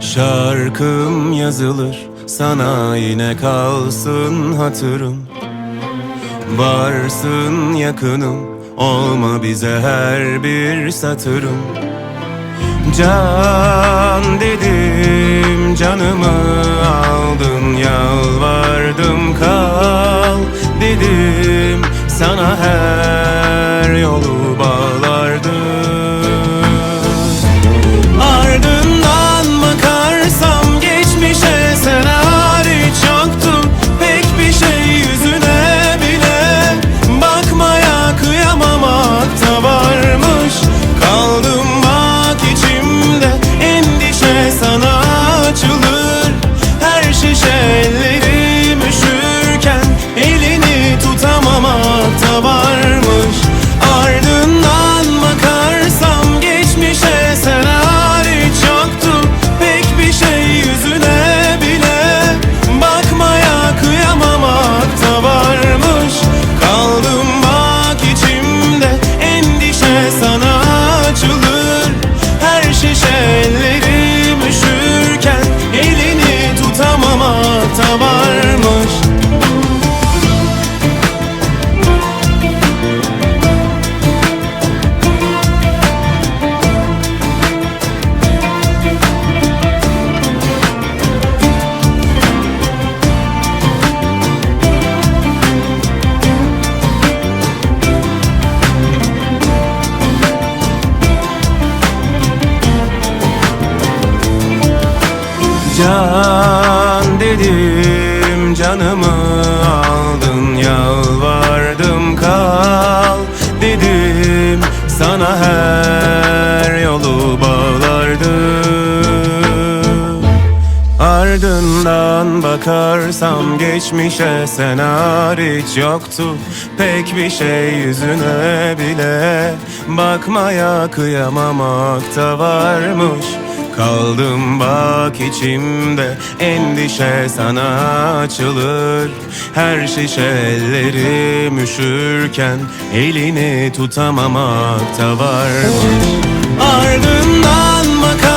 Şarkım yazılır sana yine kalsın hatırım. Varsın yakınım olma bize her bir satırım. Can dedim canımı sana her tutamamakta varmış Can Bakarsam geçmişe sen hariç yoktu. Pek bir şey yüzüne bile bakmaya kıyamamakta varmış. Kaldım bak içimde endişe sana açılır. Her şişe ellerim üşürken elini tutamamakta varmış. Ardından sen